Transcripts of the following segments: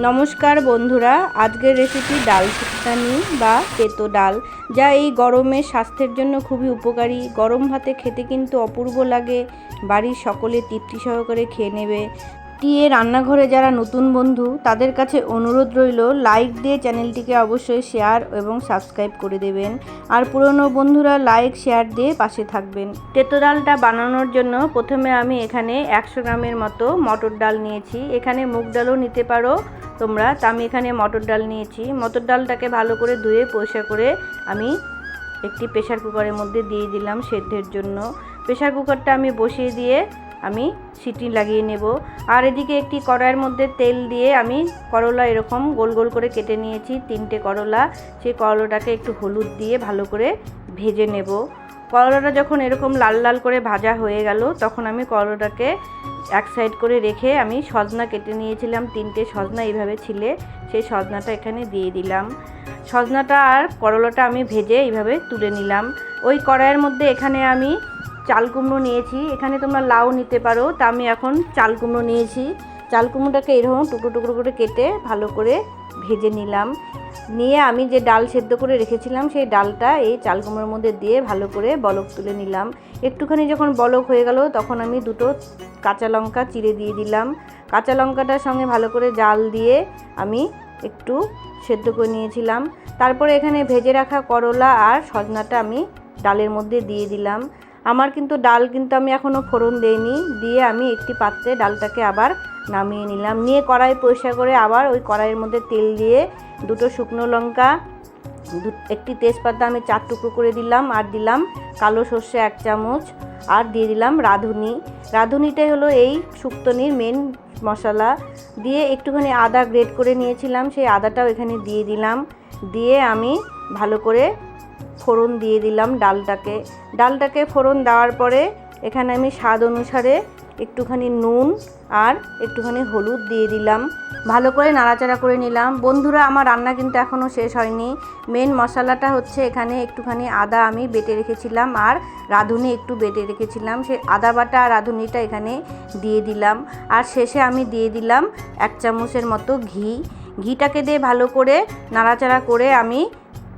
নমস্কার বন্ধুরা, আজকের রেসিপি ডাল শুক্তানি বা তেতো ডাল, যা এই গরমে স্বাস্থ্যের জন্য খুবই উপকারী। গরম ভাতে খেতে কিন্তু অপূর্ব লাগে, বাড়ির সকলে তৃপ্তি সহকারে খেয়ে নেবে। টিয়ে রান্নাঘরে যারা নতুন বন্ধু, তাদের কাছে অনুরোধ রইল লাইক দিয়ে চ্যানেলটিকে অবশ্যই শেয়ার এবং সাবস্ক্রাইব করে দেবেন। আর পুরনো বন্ধুরা লাইক শেয়ার দিয়ে পাশে থাকবেন। তেতো ডালটা বানানোর জন্য প্রথমে আমি এখানে একশো গ্রামের মতো মটর ডাল নিয়েছি। এখানে মুগ ডালও নিতে পারো তোমরা তা আমি এখানে মটর ডাল নিয়েছি। মটর ডালটাকে ভালো করে ধুয়ে পরিষ্কার করে আমি একটি প্রেশার কুকারের মধ্যে দিয়ে দিলাম সেদ্ধের জন্য। প্রেশার কুকারটা আমি বসিয়ে দিয়ে আমি সিটি লাগিয়ে নেব। আর এদিকে একটি কড়াইয়ের মধ্যে তেল দিয়ে আমি করলা এরকম গোল গোল করে কেটে নিয়েছি, তিনটে করলা। সেই করলাটাকে একটু হলুদ দিয়ে ভালো করে ভেজে নেব। করলাটা যখন এরকম লাল লাল করে ভাজা হয়ে গেল, তখন আমি করলাটাকে এক সাইড করে রেখে আমি সজনা কেটে নিয়েছিলাম, তিনটে সজনা এইভাবে ছিলে, সেই সজনাটা এখানে দিয়ে দিলাম। সজনাটা আর করলাটা আমি ভেজে এইভাবে তুলে নিলাম। ওই কড়াইয়ের মধ্যে এখানে আমি চাল কুমড়ো নিয়েছি, এখানে তোমরা লাউ নিতে পারো, তা আমি এখন চাল কুমড়ো নিয়েছি। চাল কুমড়োটাকে এরকম টুকরো টুকরো করে কেটে ভালো করে ভেজে নিলাম। নিয়ে আমি যে ডাল সেদ্ধ করে রেখেছিলাম, সেই ডালটা এই চাল কুমড়োর মধ্যে দিয়ে ভালো করে বলক তুলে নিলাম। একটুখানি যখন বলক হয়ে গেল, তখন আমি দুটো কাঁচা লঙ্কা চিড়ে দিয়ে দিলাম। কাঁচা লঙ্কাটার সঙ্গে ভালো করে জাল দিয়ে আমি একটু সেদ্ধ করে নিয়েছিলাম। তারপরে এখানে ভেজে রাখা করলা আর সজনাটা আমি ডালের মধ্যে দিয়ে দিলাম। আমার কিন্তু ডাল কিন্তু আমি এখনও ফোড়ন দেইনি, দিয়ে আমি একটি পাত্রে ডালটাকে আবার নামিয়ে নিলাম। নিয়ে কড়াই পরিষ্কার করে আবার ওই কড়াইয়ের মধ্যে তেল দিয়ে দুটো শুকনো লঙ্কা একটি তেজপাতা আমি চার টুকরো করে দিলাম আর দিলাম কালো সর্ষে এক চামচ, আর দিয়ে দিলাম রাঁধুনি। রাঁধুনিটাই হলো এই শুক্তনির মেন মশলা। দিয়ে একটুখানি আদা গ্রেট করে নিয়েছিলাম, সেই আদাটাও এখানে দিয়ে দিলাম। দিয়ে আমি ভালো করে ফোড়ন দিয়ে দিলাম ডালটাকে। ডালটাকে ফোড়ন দেওয়ার পরে এখানে আমি স্বাদ অনুসারে একটুখানি নুন আর একটুখানি হলুদ দিয়ে দিলাম। ভালো করে নাড়াচাড়া করে নিলাম। বন্ধুরা, আমার রান্না কিন্তু এখনও শেষ হয়নি। মেন মশলাটা হচ্ছে এখানে একটুখানি আদা আমি বেটে রেখেছিলাম আর রাঁধুনি একটু বেটে রেখেছিলাম। সে আদা বাটা আর রাঁধুনিটা এখানে দিয়ে দিলাম। আর শেষে আমি দিয়ে দিলাম এক চামচের মতো ঘি। ঘিটাকে দিয়ে ভালো করে নাড়াচাড়া করে আমি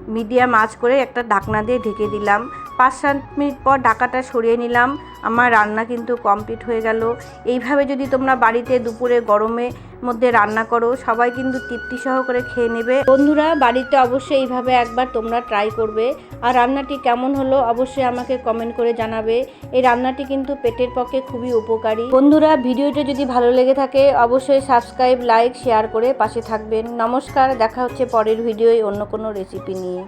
মিডিয়াম আঁচ করে একটা ঢাকনা দিয়ে ঢেকে দিলাম। পাঁচ সাত মিনিট পর ঢাকাটা সরিয়ে নিলাম। আমার রান্না কিন্তু কমপ্লিট হয়ে গেল। এইভাবে যদি তোমরা বাড়িতে দুপুরে গরমে মধ্যে রান্না করো, সবাই কিন্তু তৃপ্তি সহকারে খেয়ে নেবে। বন্ধুরা, বাড়িতে অবশ্যই এইভাবে একবার তোমরা ট্রাই করবে। আর রান্নাটি কেমন হলো অবশ্যই আমাকে কমেন্ট করে জানাবে। এই রান্নাটি কিন্তু পেটের পক্ষে খুবই উপকারী। বন্ধুরা, ভিডিওটি যদি ভালো লেগে থাকে, অবশ্যই সাবস্ক্রাইব লাইক শেয়ার করে পাশে থাকবেন। নমস্কার, দেখা হচ্ছে পরের ভিডিওয় অন্য কোনো রেসিপি নিয়ে।